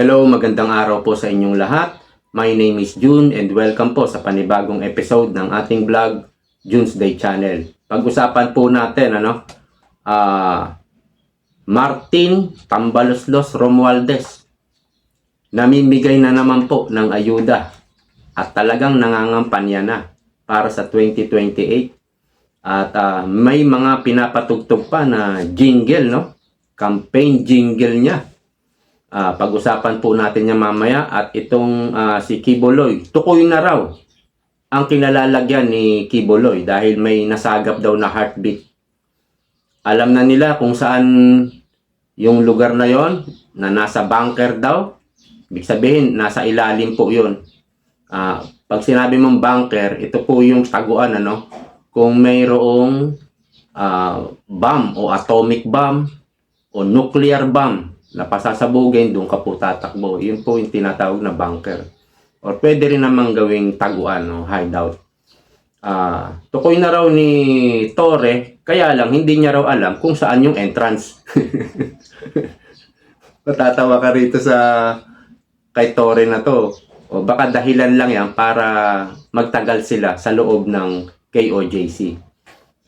Hello, magandang araw po sa inyong lahat. My name is June and welcome po sa panibagong episode ng ating vlog, June's Day Channel. Pag-usapan po natin, ano, ah, Martin Tambaloslos Romualdez. Namimigay na naman po ng ayuda at talagang nangangampanya na para sa 2028. At ah, may mga pinapatugtog pa na jingle, no? Campaign jingle niya. Ah, pag-usapan po natin yan mamaya at itong ah, si Kiboloy, tukoy na raw ang kinalalagyan ni Kiboloy dahil may nasagap daw na heartbeat. Alam na nila kung saan yung lugar na yon na nasa bunker daw. Ibig sabihin, nasa ilalim po yun. Ah, pag sinabi mong bunker, ito po yung taguan, ano? Kung mayroong ah, bomb o atomic bomb o nuclear bomb na pasasabugin, doon ka po tatakbo. Yun po yung tinatawag na bunker. Or pwede rin namang gawing taguan, no? hideout. Ah, tukoy na raw ni Torre, kaya lang hindi niya raw alam kung saan yung entrance. Matatawa ka rito sa kay Torre na to. O baka dahilan lang yan para magtagal sila sa loob ng KOJC.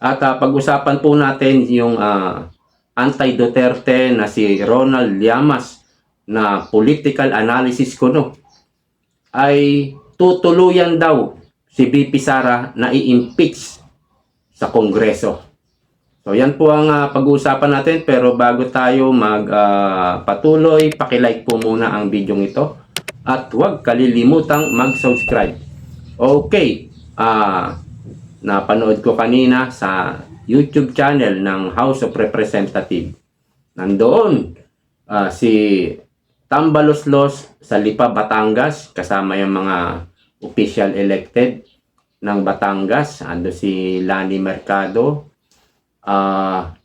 At ah, pag-usapan po natin yung ah, anti-Duterte na si Ronald Llamas na political analysis ko no ay tutuluyan daw si BP Sara na i-impeach sa Kongreso. So yan po ang ah, pag-uusapan natin pero bago tayo magpatuloy, paki-like po muna ang video ito at huwag kalilimutang mag-subscribe. Okay, ah napanood ko kanina sa YouTube channel ng House of Representative. Nandoon ah, si Tambaloslos sa Lipa, Batangas kasama yung mga official elected ng Batangas. Ando si Lani Mercado. Ah,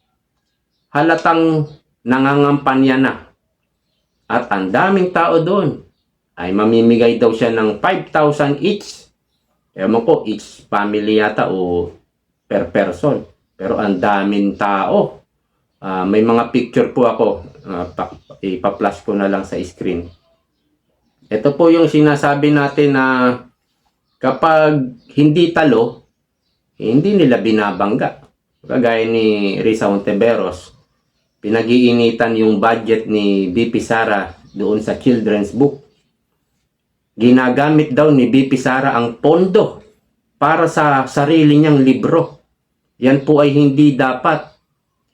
halatang nangangampanya na. At ang daming tao doon ay mamimigay daw siya ng 5,000 each. Ewan ko, each family yata o per person. Pero ang daming tao. Ah, may mga picture po ako. Ah, pa- ipa-flash ko na lang sa screen. Ito po yung sinasabi natin na kapag hindi talo, hindi nila binabangga. Kagaya ni Risa Ontiveros, pinag-iinitan yung budget ni BP Sara doon sa children's book. Ginagamit daw ni BP Sara ang pondo para sa sarili niyang libro. Yan po ay hindi dapat,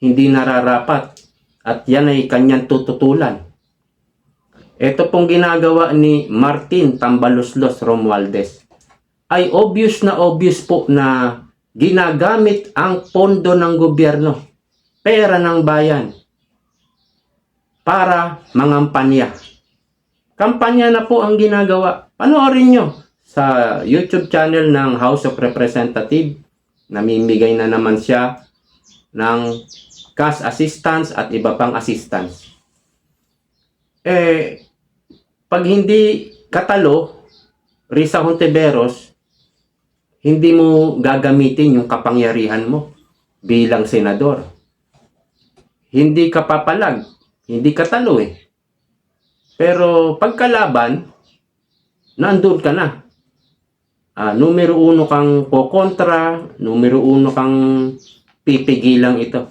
hindi nararapat, at yan ay kanyang tututulan. Ito pong ginagawa ni Martin Tambaloslos Romualdez ay obvious na obvious po na ginagamit ang pondo ng gobyerno, pera ng bayan, para mangampanya. Kampanya na po ang ginagawa. Panoorin nyo sa YouTube channel ng House of Representative. Namimigay na naman siya ng cash assistance at iba pang assistance. Eh, pag hindi katalo, Risa Hontiveros, hindi mo gagamitin yung kapangyarihan mo bilang senador. Hindi ka papalag, hindi ka talo eh. Pero pagkalaban, nandun ka na. Ah, numero uno kang kokontra, numero uno kang pipigilang ito.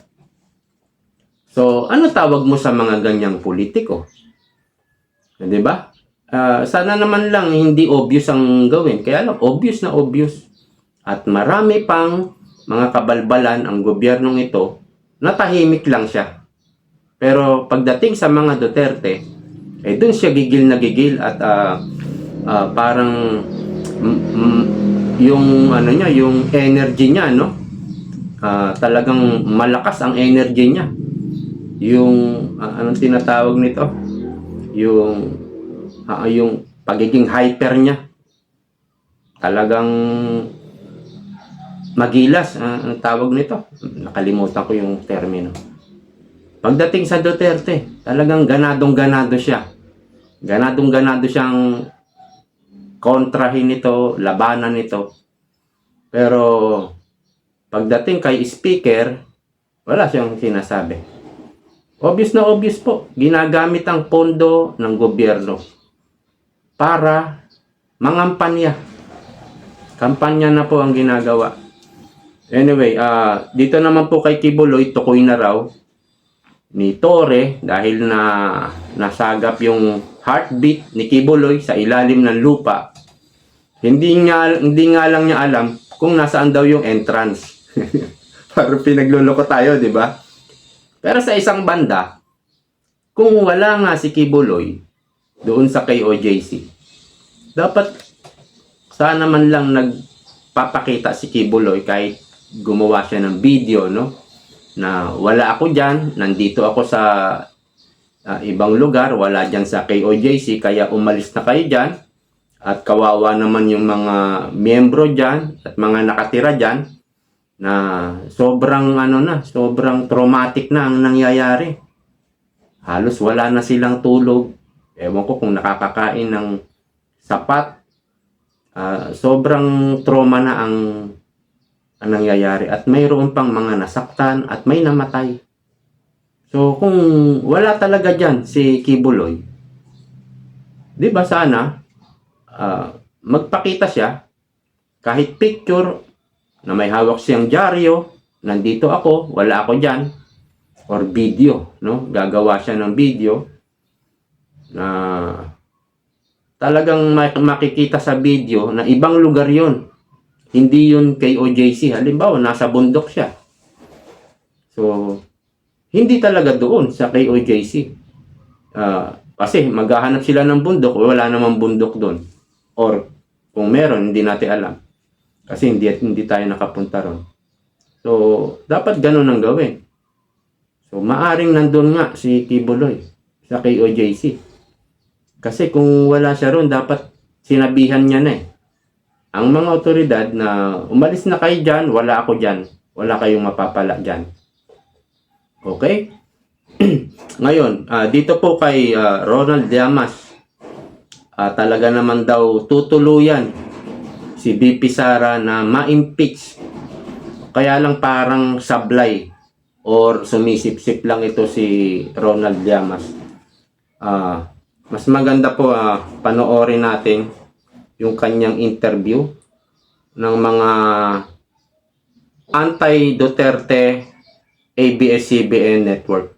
So, ano tawag mo sa mga ganyang politiko? Di ba? Ah, sana naman lang hindi obvious ang gawin. Kaya lang, obvious na obvious. At marami pang mga kabalbalan ang gobyernong ito na tahimik lang siya. Pero pagdating sa mga Duterte, eh doon siya gigil na gigil at ah, ah, parang yung ano niya, yung energy niya, no? Ah, talagang malakas ang energy niya. Yung ah, anong tinatawag nito? Yung ah, yung pagiging hyper niya. Talagang magilas ah, ang tawag nito. Nakalimutan ko yung termino. Pagdating sa Duterte, talagang ganadong ganado siya. Ganadong ganado siyang kontrahin nito, labanan nito. Pero pagdating kay speaker, wala siyang sinasabi. Obvious na obvious po. Ginagamit ang pondo ng gobyerno para mangampanya. Kampanya na po ang ginagawa. Anyway, ah dito naman po kay Kibuloy, tukoy na raw ni Tore dahil na nasagap yung heartbeat ni Kibuloy sa ilalim ng lupa. Hindi nga hindi nga lang niya alam kung nasaan daw yung entrance. Parang pinagluloko tayo, di ba? Pero sa isang banda, kung wala nga si Kibuloy doon sa KOJC, dapat sana man lang nagpapakita si Kibuloy kahit gumawa siya ng video, no? Na wala ako dyan, nandito ako sa ah, ibang lugar, wala dyan sa KOJC, kaya umalis na kayo dyan. At kawawa naman yung mga miyembro dyan at mga nakatira dyan na sobrang ano na, sobrang traumatic na ang nangyayari. Halos wala na silang tulog. Ewan ko kung nakakakain ng sapat. Ah, sobrang trauma na ang, ang nangyayari. At mayroon pang mga nasaktan at may namatay. So kung wala talaga dyan si Kibuloy, di ba sana ah, magpakita siya kahit picture na may hawak siyang dyaryo, nandito ako, wala ako dyan, or video, no? Gagawa siya ng video na talagang mak- makikita sa video na ibang lugar yon Hindi yun kay OJC. Halimbawa, nasa bundok siya. So, hindi talaga doon sa kay OJC. Ah, kasi maghahanap sila ng bundok, wala namang bundok doon. Or kung meron, hindi natin alam. Kasi hindi, hindi tayo nakapunta ron. So, dapat ganun ang gawin. So, maaring nandun nga si Kibuloy sa KOJC. Kasi kung wala siya ron, dapat sinabihan niya na eh. Ang mga otoridad na umalis na kayo dyan, wala ako dyan. Wala kayong mapapala dyan. Okay? Ngayon, ah, dito po kay ah, Ronald Llamas, ah, talaga naman daw tutuluyan si BP Sara na ma-impeach. Kaya lang parang sablay or sumisip-sip lang ito si Ronald Llamas. Ah, mas maganda po ah, panoorin natin yung kanyang interview ng mga anti-Duterte ABS-CBN network.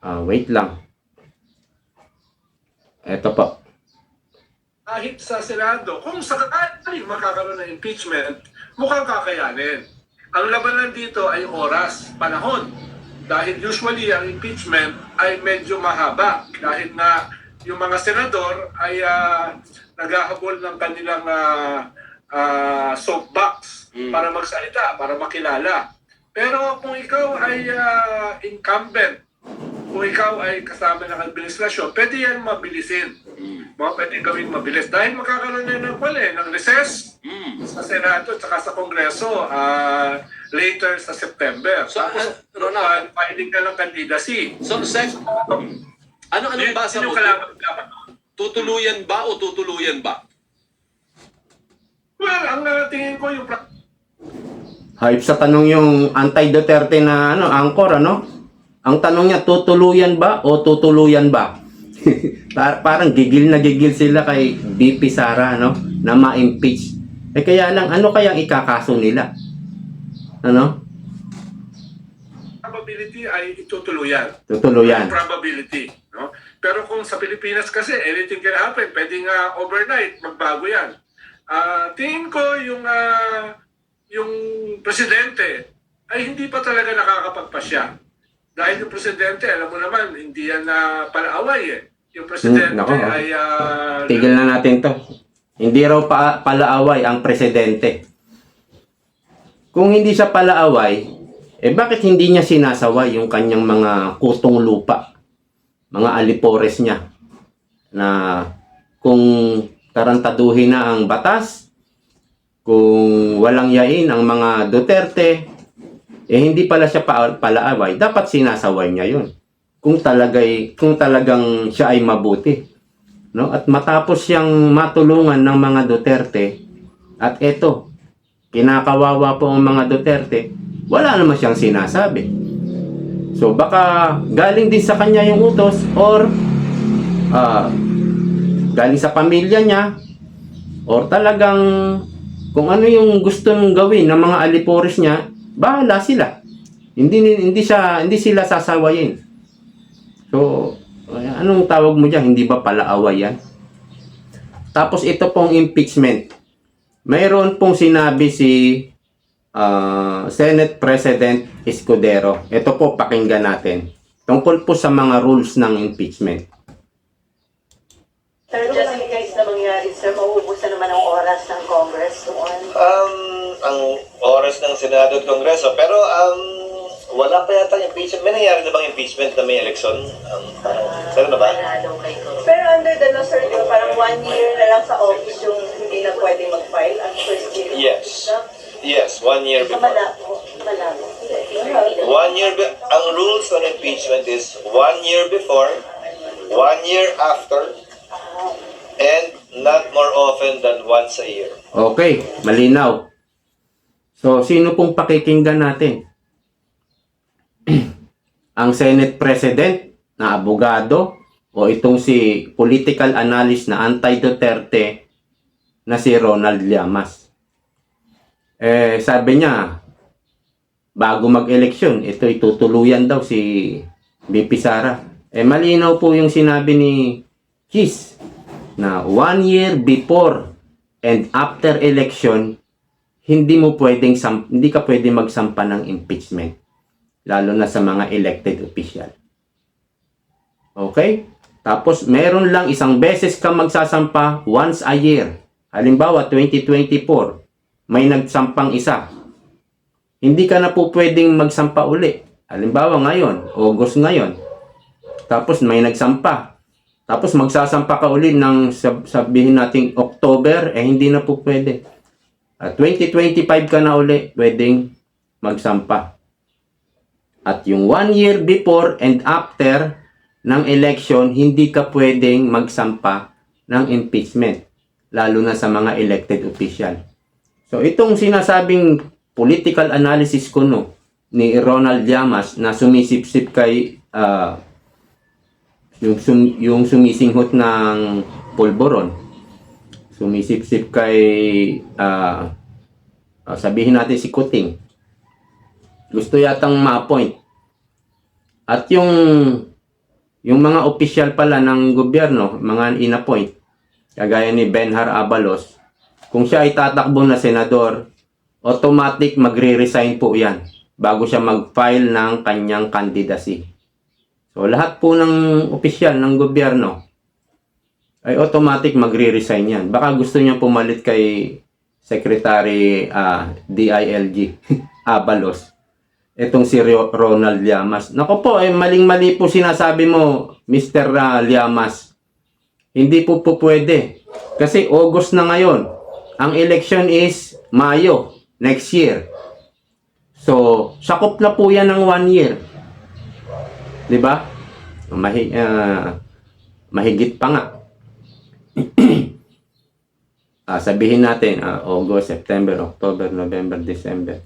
Ah, wait lang. Ito po. kahit sa Senado, kung sakali magkakaroon ng impeachment, mukhang kakayanin. Ang labanan dito ay oras, panahon. Dahil usually ang impeachment ay medyo mahaba. Dahil nga yung mga senador ay ah, naghahabol ng kanilang ah, ah, soapbox Mm. para magsalita, para makilala. Pero kung ikaw ay ah, incumbent, kung ikaw ay kasama ng administrasyon, pwede yan mabilisin Mm. mga pwedeng gawin mabilis. Dahil magkakaroon na ng kwale, ng recess Mm. sa Senado at saka sa Kongreso ah, later sa September. So, Tapos, uh, Ronald- uh, filing na ng candidacy. So, Sec, ano ano Yun- basa yun mo? Tutuluyan ba o tutuluyan ba? Well, ang uh, tingin ko yung pra- Hype sa tanong yung anti-Duterte na ano, angkor, ano? Ang tanong niya, tutuluyan ba o tutuluyan ba? Par- parang gigil na gigil sila kay BP Sara, no? Na ma-impeach. Eh kaya lang, ano kayang ikakaso nila? Ano? probability ay itutuluyan. Tutuluyan. Probability. No? Pero kung sa Pilipinas kasi, anything can happen. Pwede nga overnight, magbago yan. Ah, tingin ko yung ah, yung presidente ay hindi pa talaga nakakapagpasya. Dahil yung presidente, alam mo naman, hindi yan na palaaway eh. Yung presidente Hmm, nako, oh. ay ah, Tigil na natin to. Hindi raw pa palaaway ang presidente. Kung hindi siya palaaway, eh bakit hindi niya sinasaway yung kanyang mga kutong lupa? Mga alipores niya. Na kung tarantaduhin na ang batas, kung walang yain ang mga Duterte, eh hindi pala siya pa, palaaway, dapat sinasaway niya yun. Kung talagay, kung talagang siya ay mabuti. No? At matapos siyang matulungan ng mga Duterte, at eto, kinakawawa po ang mga Duterte, wala naman siyang sinasabi. So baka galing din sa kanya yung utos or ah, galing sa pamilya niya or talagang kung ano yung gusto nung gawin ng mga aliporis niya, bahala sila. Hindi hindi siya hindi sila sasawayin. So ay, anong tawag mo diyan? Hindi ba pala away yan? Tapos ito pong impeachment. Mayroon pong sinabi si ah, Senate President Escudero. Ito po pakinggan natin. Tungkol po sa mga rules ng impeachment. Sir, just in case na mangyari, sir, mauubos na naman ang oras ng Congress doon. Um, ang oras ng Senado at Kongreso. Pero um, wala pa yata yung impeachment. May nangyari na bang impeachment na may eleksyon? Um, parang, pero na ba? Pero under the law, sir, ba, parang one year na lang sa office yung hindi na pwede mag-file ang first year. Yes. Yes, one year before. malabo. Malabo. One year, be- ang rules on impeachment is one year before, one year after, and not more often than once a year. Okay, malinaw. So, sino pong pakikinggan natin? Ang Senate President na abogado o itong si political analyst na anti-Duterte na si Ronald Llamas. Eh, sabi niya, bago mag-eleksyon, ito itutuluyan daw si BP Sara. Eh, malinaw po yung sinabi ni Cheese na one year before and after election, hindi mo pwedeng hindi ka pwedeng magsampa ng impeachment lalo na sa mga elected official. Okay? Tapos meron lang isang beses ka magsasampa once a year. Halimbawa 2024, may nagsampang isa. Hindi ka na po pwedeng magsampa uli. Halimbawa ngayon, August ngayon. Tapos may nagsampa. Tapos magsasampa ka uli ng sab- sabihin nating October, eh hindi na po pwede. At 2025 ka na uli, pwedeng magsampa. At yung one year before and after ng election, hindi ka pwedeng magsampa ng impeachment. Lalo na sa mga elected official. So itong sinasabing political analysis ko no, ni Ronald Llamas na sumisipsip kay ah, yung, sum, yung sumisinghot ng pulboron, sumisipsip kay, ah, ah, sabihin natin si Kuting, gusto yatang ma-appoint. At yung, yung mga opisyal pala ng gobyerno, mga in-appoint, kagaya ni Benhar Abalos, kung siya ay tatakbo na senador, automatic magre-resign po yan bago siya mag-file ng kanyang candidacy. So, lahat po ng opisyal ng gobyerno ay automatic magre-resign yan. Baka gusto niya pumalit kay Secretary ah, DILG Abalos. Itong si Ro- Ronald Llamas. Nako po, eh, maling-mali po sinasabi mo, Mr. ah, Llamas. Hindi po po pwede. Kasi August na ngayon. Ang election is Mayo next year. So, sakop na po yan ng one year. ba? Mahi, ah, mahigit pa nga. Ah, sabihin natin, ah, August, September, October, November, December.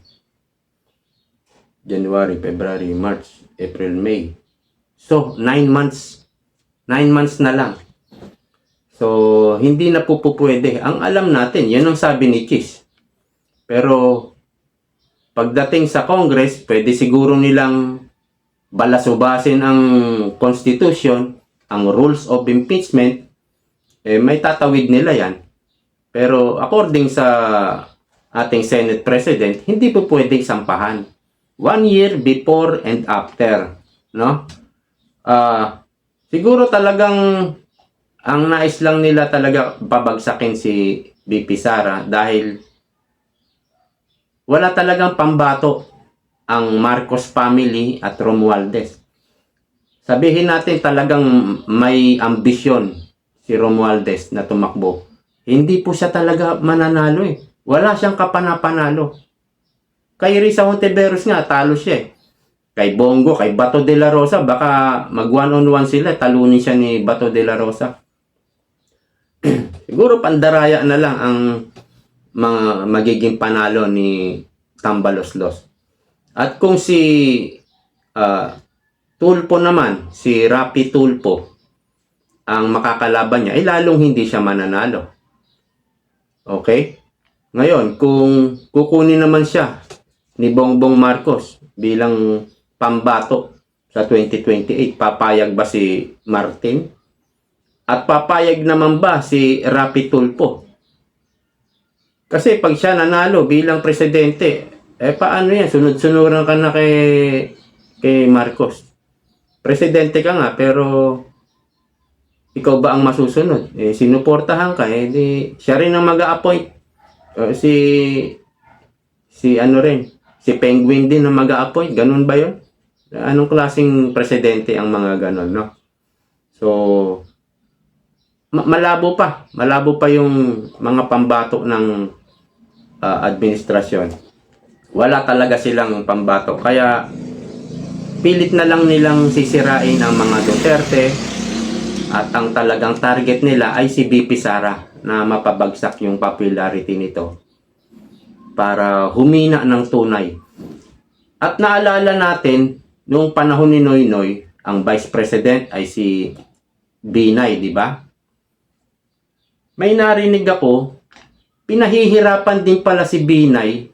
January, February, March, April, May. So, nine months. Nine months na lang. So, hindi na po po pwede. Ang alam natin, yan ang sabi ni Chis. Pero, pagdating sa Congress, pwede siguro nilang balasubasin ang Constitution, ang rules of impeachment, eh, may tatawid nila yan. Pero according sa ating Senate President, hindi po pwedeng sampahan. One year before and after. No? Ah, siguro talagang ang nais lang nila talaga babagsakin si BP Sara dahil wala talagang pambato ang Marcos family at Romualdez. Sabihin natin talagang may ambisyon si Romualdez na tumakbo. Hindi po siya talaga mananalo eh. Wala siyang kapanapanalo. Kay Risa Hontiveros nga, talo siya eh. Kay Bongo, kay Bato de la Rosa, baka mag one-on-one sila, talunin siya ni Bato de la Rosa. Siguro pandaraya na lang ang mga magiging panalo ni Tambaloslos. At kung si ah, Tulpo naman, si Rapi Tulpo, ang makakalaban niya, ay lalong hindi siya mananalo. Okay? Ngayon, kung kukunin naman siya ni Bongbong Marcos bilang pambato sa 2028, papayag ba si Martin? At papayag naman ba si Rapi Tulpo? Kasi pag siya nanalo bilang presidente, eh paano yan? Sunod-sunuran ka na kay, kay Marcos. Presidente ka nga, pero ikaw ba ang masusunod? Eh, sinuportahan ka, eh, di, siya rin ang mag-a-appoint. Uh, si, si ano rin, si Penguin din ang mag-a-appoint. Ganun ba yun? Anong klaseng presidente ang mga ganun, no? So, ma- malabo pa. Malabo pa yung mga pambato ng ah, administrasyon. Wala talaga silang pambato. Kaya, pilit na lang nilang sisirain ang mga Duterte at ang talagang target nila ay si BP Sara na mapabagsak yung popularity nito para humina ng tunay. At naalala natin, noong panahon ni Noy Noy, ang Vice President ay si Binay, di ba? May narinig ako, pinahihirapan din pala si Binay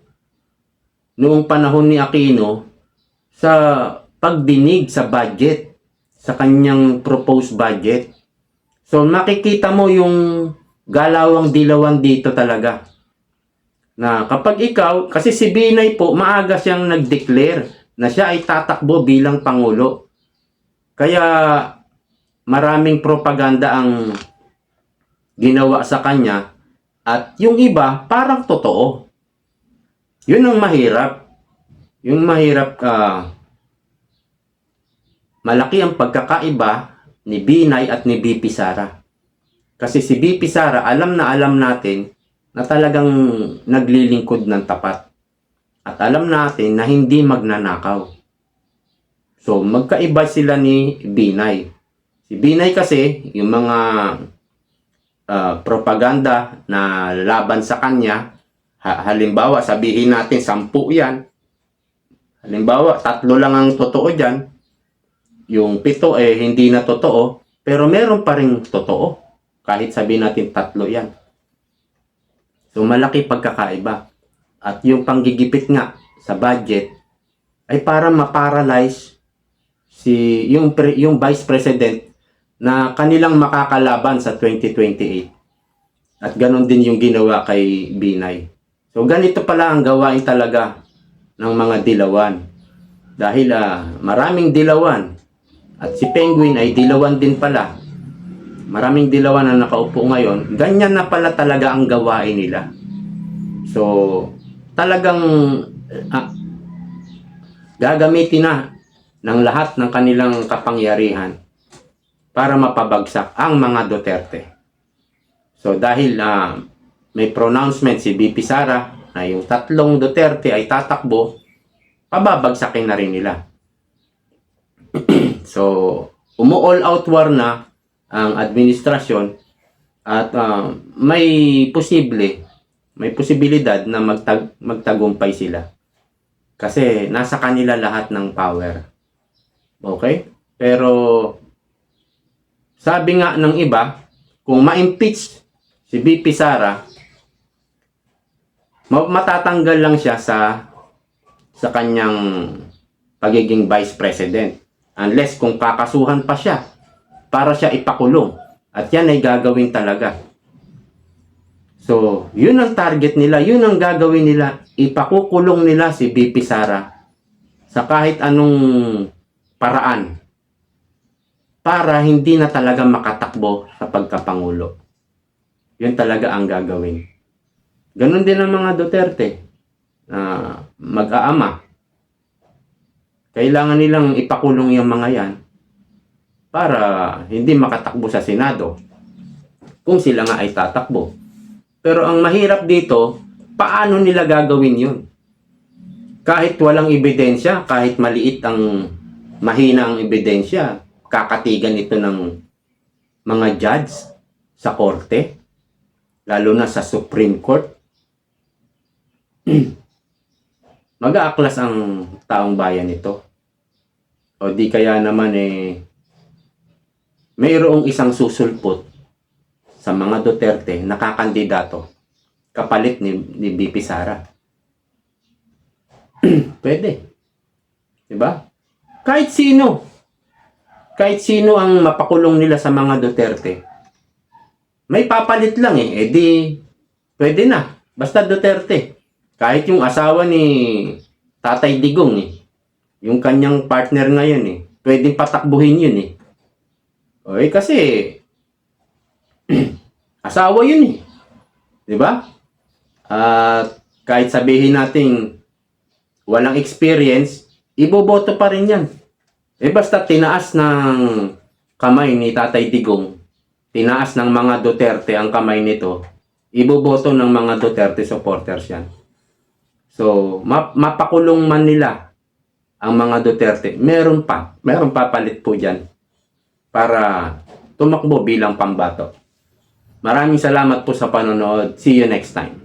noong panahon ni Aquino sa pagdinig sa budget, sa kanyang proposed budget. So makikita mo yung galawang dilawan dito talaga. Na kapag ikaw, kasi si Binay po, maaga siyang nag-declare na siya ay tatakbo bilang Pangulo. Kaya maraming propaganda ang ginawa sa kanya at yung iba parang totoo. Yun ang mahirap. Yung mahirap ah, malaki ang pagkakaiba ni Binay at ni BP Sara. Kasi si BP Sara, alam na alam natin na talagang naglilingkod ng tapat. At alam natin na hindi magnanakaw. So, magkaiba sila ni Binay. Si Binay kasi, yung mga ah, propaganda na laban sa kanya, ha- halimbawa, sabihin natin, sampu yan. Halimbawa, tatlo lang ang totoo dyan. Yung pito eh hindi na totoo, pero meron pa rin totoo. Kahit sabihin natin tatlo yan. So malaki pagkakaiba. At yung panggigipit nga sa budget ay para ma-paralyze si yung pre- yung vice president na kanilang makakalaban sa 2028. At ganon din yung ginawa kay Binay. So ganito pala ang gawain talaga ng mga dilawan. Dahil ah, maraming dilawan at si Penguin ay dilawan din pala. Maraming dilawan na nakaupo ngayon. Ganyan na pala talaga ang gawain nila. So, talagang ah, gagamitin na ng lahat ng kanilang kapangyarihan para mapabagsak ang mga Duterte. So, dahil ah, may pronouncement si BP Sara na yung tatlong Duterte ay tatakbo, pababagsakin na rin nila. So, umu-all out war na ang administrasyon at ah, may posible, may posibilidad na magtag, magtagumpay sila. Kasi nasa kanila lahat ng power. Okay? Pero sabi nga ng iba, kung ma-impeach si BP Sara, ma- matatanggal lang siya sa sa kanyang pagiging vice president. Unless kung kakasuhan pa siya para siya ipakulong. At yan ay gagawin talaga. So, yun ang target nila. Yun ang gagawin nila. Ipakukulong nila si BP Sara sa kahit anong paraan para hindi na talaga makatakbo sa pagkapangulo. Yun talaga ang gagawin. Ganon din ang mga Duterte na mag-aama kailangan nilang ipakulong yung mga yan para hindi makatakbo sa Senado kung sila nga ay tatakbo. Pero ang mahirap dito, paano nila gagawin yun? Kahit walang ebidensya, kahit maliit ang mahina ang ebidensya, kakatigan ito ng mga judge sa korte, lalo na sa Supreme Court. mag-aaklas ang taong bayan nito. o di kaya naman eh mayroong isang susulpot sa mga Duterte na kakandidato kapalit ni, ni BP Sara. Pwede. Diba? Kahit sino. Kahit sino ang mapakulong nila sa mga Duterte. May papalit lang eh. Eh di, pwede na. Basta Duterte. Kahit yung asawa ni Tatay Digong eh. Yung kanyang partner ngayon eh. Pwedeng patakbuhin yun eh. O eh kasi, asawa yun eh. Di ba? At kahit sabihin nating walang experience, iboboto pa rin yan. Eh basta tinaas ng kamay ni Tatay Digong, tinaas ng mga Duterte ang kamay nito, iboboto ng mga Duterte supporters yan. So, map- mapakulong man nila ang mga Duterte, meron pa, meron papalit po dyan para tumakbo bilang pambato. Maraming salamat po sa panonood. See you next time.